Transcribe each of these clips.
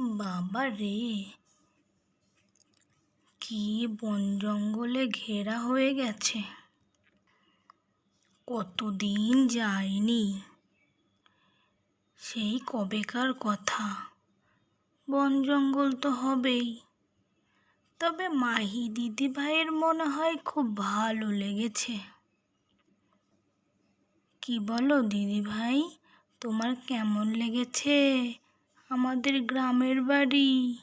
বাবা রে। কি বন জঙ্গলে ঘেরা হয়ে গেছে। কতদিন যায়নি। সেই কবেকার কথা। বন জঙ্গল তো হবেই। তবে মাহি দিদি ভাইয়ের মনে হয় খুব ভালো লেগেছে। কি বলো দিদি ভাই, তোমার কেমন লেগেছে? আমাদের গ্রামের বাড়ি।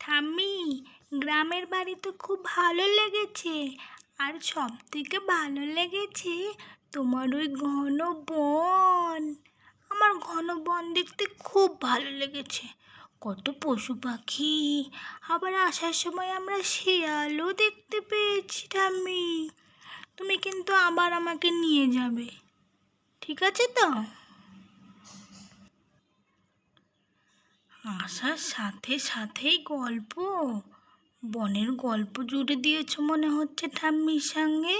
ঠাম্মি, গ্রামের বাড়ি তো খুব ভালো লেগেছে। আর সব থেকে ভালো লেগেছে তোমার ওই ঘন বন। আমার ঘন বন দেখতে খুব ভালো লেগেছে। কত পশু পাখি। আবার আসার সময় আমরা শিয়ালও দেখতে পেয়েছি, ঠাম্মি। তুমি কিন্তু আবার আমাকে নিয়ে যাবে। ঠিক আছে তো? আসার সাথে সাথেই গল্প। বনের গল্প জুড়ে দিয়েছ মনে হচ্ছে ঠাম্মির সঙ্গে?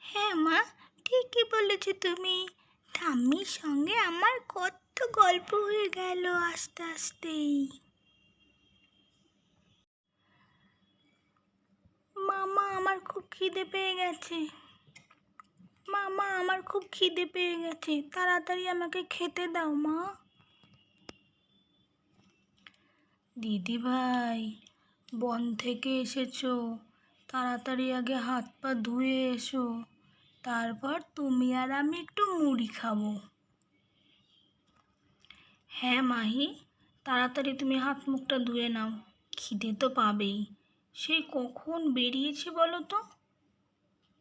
হ্যাঁ মা, ঠিকই বলেছ তুমি। ঠাম্মির সঙ্গে আমার কত গল্প হয়ে গেল আস্তে আস্তেই। মামা, আমার খুব খিদে পেয়ে গেছে। মামা, আমার খুব খিদে পেয়ে গেছে। তাড়াতাড়ি আমাকে খেতে দাও, মা। দিদি ভাই, বন থেকে এসেছ। তাড়াতাড়ি আগে হাত পা ধুয়ে এসো। তারপর তুমি আর আমি একটু মুড়ি খাব। হ্যাঁ মাহি, তাড়াতাড়ি তুমি হাত মুখটা ধুয়ে নাও। খিদে তো পাবেই। সেই কখন বেরিয়েছে বলো তো?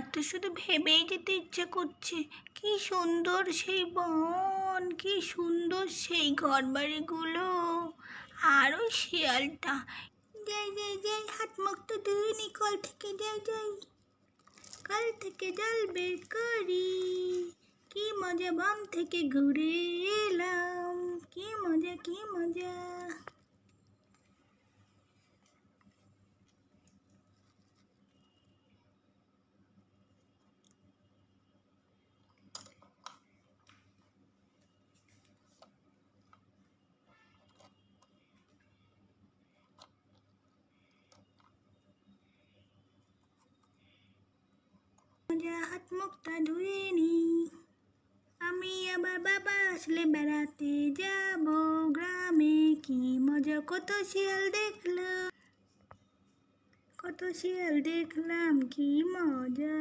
আমার তো শুধু ভেবেই যেতে ইচ্ছে করছে। কি সুন্দর সেই বন, কি সুন্দর সেই ঘরবাড়িগুলো। আর ওই শিয়ালটা। যাই যাই যাই, হাত মুখটা ধুয়ে নি কল থেকে যাই যাই। কল থেকে জল বের করি। কি মজা বন থেকে ঘুরে এলাম। কি মজা কি মজা মজা হাত মুখটা ধুয়ে আমি আবার বাবা আসলে বেড়াতে যাব। গ্রামে কি মজা? কত শিয়াল দেখলাম। কত শিয়াল দেখলাম, কি মজা।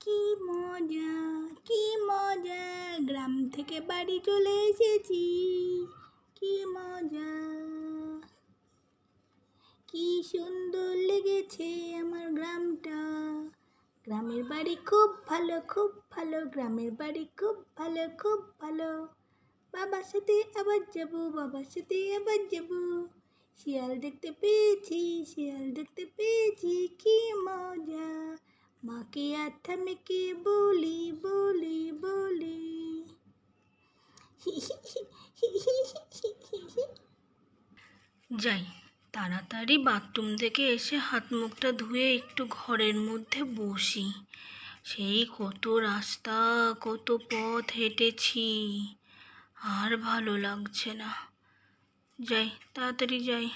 কি মজা কি মজা। গ্রাম থেকে বাড়ি চলে এসেছি। কি মজা। কি সুন্দর লেগেছে আমার গ্রামটা। গ্রামের বাড়ি খুব ভালো খুব ভালো। গ্রামের বাড়ি খুব ভালো খুব ভালো। বাবার সাথে আবার যাব, বাবার সাথে আবার যাব। শিয়াল দেখতে পেয়েছি, শিয়াল দেখতে পেয়েছি, কি মজা। মাকে আর ঠামেকে বলি বলি বলি। যাই। তাড়াতাড়ি বাথরুম থেকে এসে হাত মুখটা ধুয়ে একটু ঘরের মধ্যে বসি। সেই কত রাস্তা, কত পথ হেঁটেছি। আর ভালো লাগছে না। যাই, তাড়াতাড়ি যাই।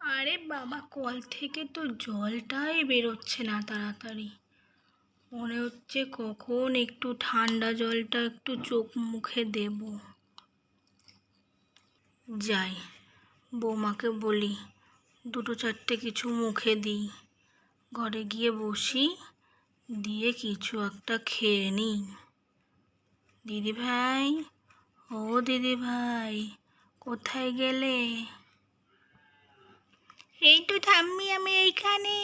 আরে বাবা, কল থেকে তো জলটাই বেরোচ্ছে না তাড়াতাড়ি। মনে হচ্ছে কখন একটু ঠান্ডা জলটা একটু চোখ মুখে দেব। যাই, বৌমাকে বলি, দুটো চারটে কিছু মুখে দিই। ঘরে গিয়ে বসি, দিয়ে কিছু একটা খেয়ে নিই। দিদি ভাই, ও দিদি ভাই, কোথায় গেলে? এই তো থাম্মি আমি এইখানে।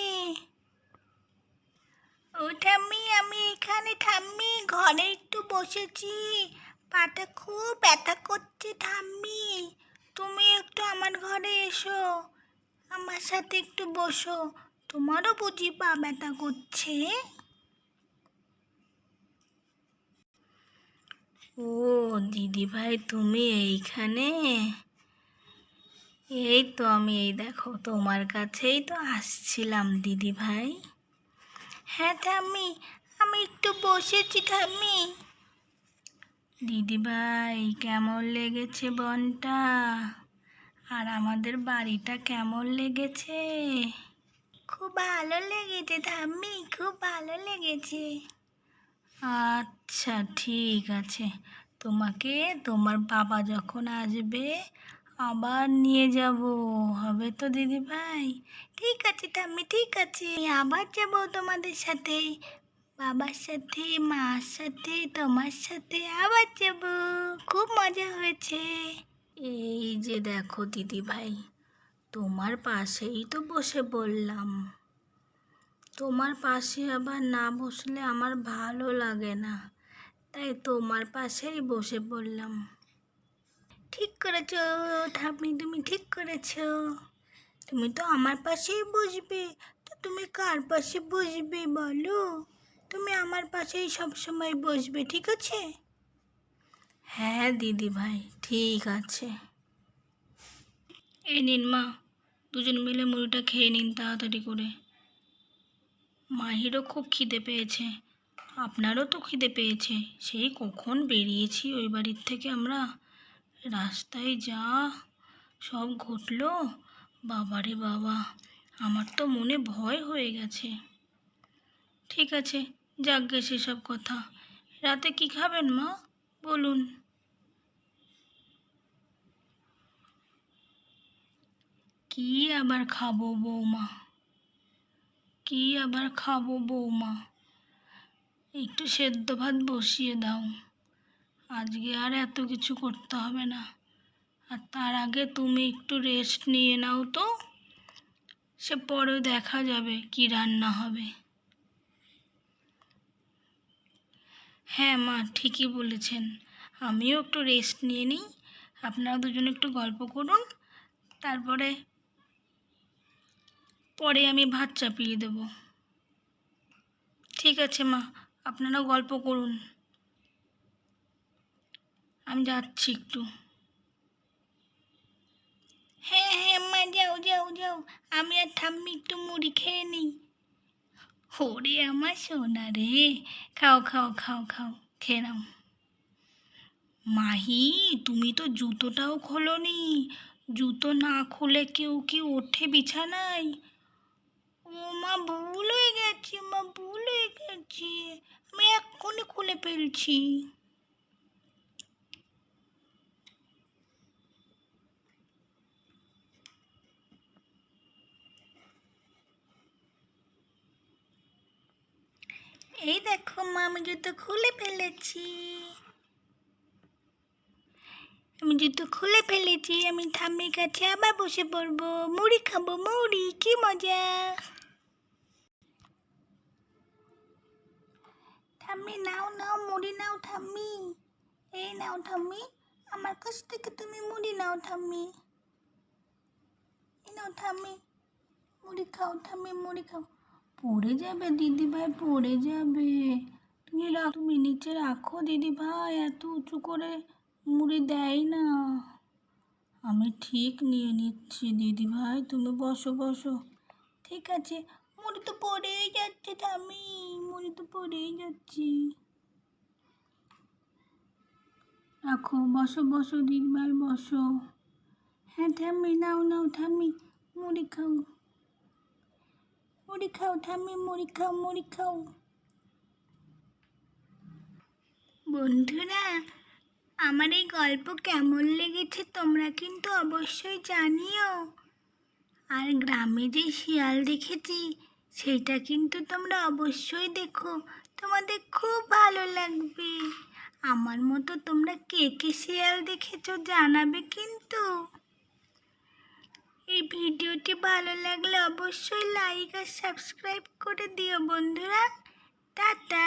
ঠাম্মি, আমি এখানে ঠাম্মি, ঘরে একটু বসেছি। পাটা খুব ব্যথা করছে ঠাম্মি। তুমি একটু আমার ঘরে এসো, আমার সাথে একটু বসো। তোমারও বুঝি পা ব্যথা করছে। ও দিদি ভাই তুমি এইখানে? এই তো আমি, এই দেখো, তোমার কাছেই তো আসছিলাম দিদি ভাই হ্যাঁ ঠাম্মি। আমি একটু বসেছি ঠাম্মি। দিদিভাই কেমন লেগেছে বনটা? আর আমাদের বাড়িটা কেমন লেগেছে? খুব ভালো লেগেছে ঠাম্মি। খুব ভালো লেগেছে। আচ্ছা ঠিক আছে। তোমাকে তোমার বাবা যখন আসবে আবার নিয়ে যাব। হবে তো দিদি ভাই। ঠিক আছে, ঠাম্মি, ঠিক আছে। আবার যাব তোমাদের সাথে। বাবার সাথে, মার সাথে, তোমার সাথে আবার যাব। খুব মজা হয়েছে। এই যে দেখো দিদি ভাই, তোমার পাশেই তো বসে বললাম। তোমার পাশে আবার না বসলে আমার ভালো লাগে না। তাই তোমার পাশেই বসে পড়লাম ঠিক করেছ ঠাম্মি তুমি ঠিক করেছ। তুমি তো আমার পাশেই বসবে, তো তুমি কার পাশে বসবে বলো? তুমি আমার পাশেই সব সময় বসবে, ঠিক আছে? হ্যাঁ দিদি ভাই, ঠিক আছে। এই নিন মা, দুজন মিলে মুড়িটা খেয়ে নিন তাড়াতাড়ি করে। মাহিরও খুব খিদে পেয়েছে, আপনারও তো খিদে পেয়েছে, সেই কখন বেরিয়েছি ওই বাড়ির থেকে আমরা? রাস্তায় যা সব ঘটলো, বাবারে বাবা, আমার তো মনে ভয় হয়ে গেছে। ঠিক আছে যাকগে সেসব কথা। রাতে কি খাবেন মা? বলুন। কি আবার খাব বৌমা? কি আবার খাব বৌমা? একটু সেদ্ধ ভাত বসিয়ে দাও। আজকে আর এত কিছু করতে হবে না। আর তার আগে তুমি একটু রেস্ট নিয়ে নাও তো। সে পরেও দেখা যাবে কি রান্না হবে। হ্যাঁ মা, ঠিকই বলেছেন। আমিও একটু রেস্ট নিয়ে নিই। আপনারা দুজন একটু গল্প করুন। তারপরে, পরে আমি ভাত চাপিয়ে দেব। ঠিক আছে মা, আপনারাও গল্প করুন। আমি যাচ্ছি একটু। হ্যাঁ হ্যাঁ মা, যাও যাও যাও। আমি আর ঠাম্মি একটু মুড়ি খেয়ে নিই। ওরে আমার সোনা রে। খাও খাও খাও খাও, খেয়ে নাও। মাহি, তুমি তো জুতোটাও খোলোনি। জুতো না খুলে কেউ কি ওঠে বিছানায়? ও মা, ভুল হয়ে গেছে, মা, ভুল হয়ে গেছে। আমি এক্ষুনি খুলে ফেলছি। এই দেখো মা, আমি জুতো খুলে ফেলেছি। আমি জুতো খুলে ফেলেছি, আমি ঠাম্মির কাছে আবার বসে পড়ব। মুড়ি খাব, মুড়ি, কি মজা। ঠাম্মি, নাও নাও, মুড়ি নাও ঠাম্মি। এই নাও ঠাম্মি, আমার কাছ থেকে তুমি মুড়ি নাও ঠাম্মি। নাও ঠাম্মি, মুড়ি খাও, ঠাম্মি, মুড়ি খাও। পড়ে যাবে, দিদি ভাই, পড়ে যাবে। তুমি রাখ তুমি নিচে রাখো, দিদি ভাই, এত উঁচু করে মুড়ি দেয় না। আমি ঠিক নিয়ে নিচ্ছি, দিদি ভাই, তুমি বসো বসো। ঠিক আছে, মুড়ি তো পড়েই যাচ্ছে ঠামি মুড়ি তো পড়েই যাচ্ছি। রাখো, বসো বসো, দিদি ভাই, বসো। হ্যাঁ ঠাম্মি, নাও নাও, ঠাম্মি, মুড়ি খাও। মুড়ি খাও মুড়ি খাও মুড়ি খাও বন্ধুরা, আমার এই গল্প কেমন লেগেছে তোমরা কিন্তু অবশ্যই জানিও। আর গ্রামে যে শিয়াল দেখেছি, সেটা কিন্তু তোমরা অবশ্যই দেখো। তোমাদের খুব ভালো লাগবে। আমার মতো তোমরা কে কে শিয়াল দেখেছ জানাবে কিন্তু। এই ভিডিওটি ভালো লাগলে অবশ্যই লাইক আর সাবস্ক্রাইব করে দিও বন্ধুরা। টাটা।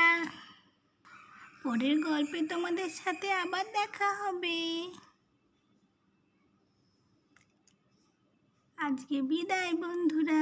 পরের গল্পে তোমাদের সাথে আবার দেখা হবে। আজকে বিদায় বন্ধুরা।